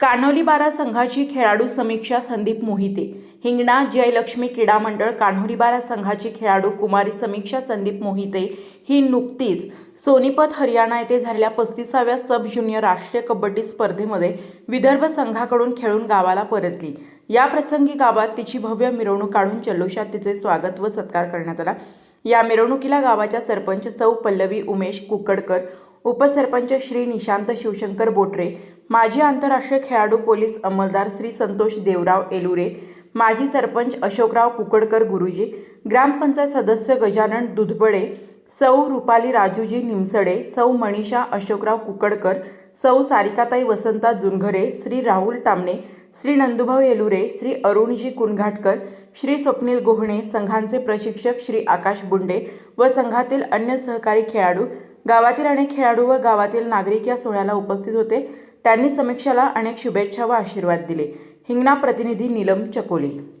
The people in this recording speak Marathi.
कान्होली बारा संघाची खेळाडू समीक्षा संदीप मोहिते. हिंगणा जयलक्ष्मी क्रीडा मंडळ कान्होली बारा संघाची खेळाडू कुमारी समीक्षा संदीप मोहिते ही नुकतीच सोनीपत हरियाणा येथे झालेल्या पस्तीसाव्या सब ज्युनियर राष्ट्रीय कबड्डी स्पर्धेमध्ये विदर्भ संघाकडून खेळून गावाला परतली. या प्रसंगी गावात तिची भव्य मिरवणूक काढून जल्लोषात तिचे स्वागत व सत्कार करण्यात आला. या मिरवणुकीला गावाच्या सरपंच सौ पल्लवी उमेश कुकडकर उपसरपंच श्री निशांत शिवशंकर बोटरे माजी आंतरराष्ट्रीय खेळाडू पोलीस अंमलदार श्री संतोष देवराव एलुरे माजी सरपंच अशोकराव कुकडकर गुरुजी ग्रामपंचायत सदस्य गजानन दुधबडे सौ रुपाली राजूजी निमसडे सौ मनीषा अशोकराव कुकडकर सौ सारिकाताई वसंता जुनघरे श्री राहुल तामणे श्री नंदुभाऊ येलुरे श्री अरुणजी कुणघाटकर श्री स्वप्नील गोहणे संघांचे प्रशिक्षक श्री आकाश बुंडे व संघातील अन्य सहकारी खेळाडू गावातील अनेक खेळाडू व गावातील नागरिक या सोहळ्याला उपस्थित होते. त्यांनी समीक्षाला अनेक शुभेच्छा व आशीर्वाद दिले. हिंगणा प्रतिनिधी नीलम चकोली.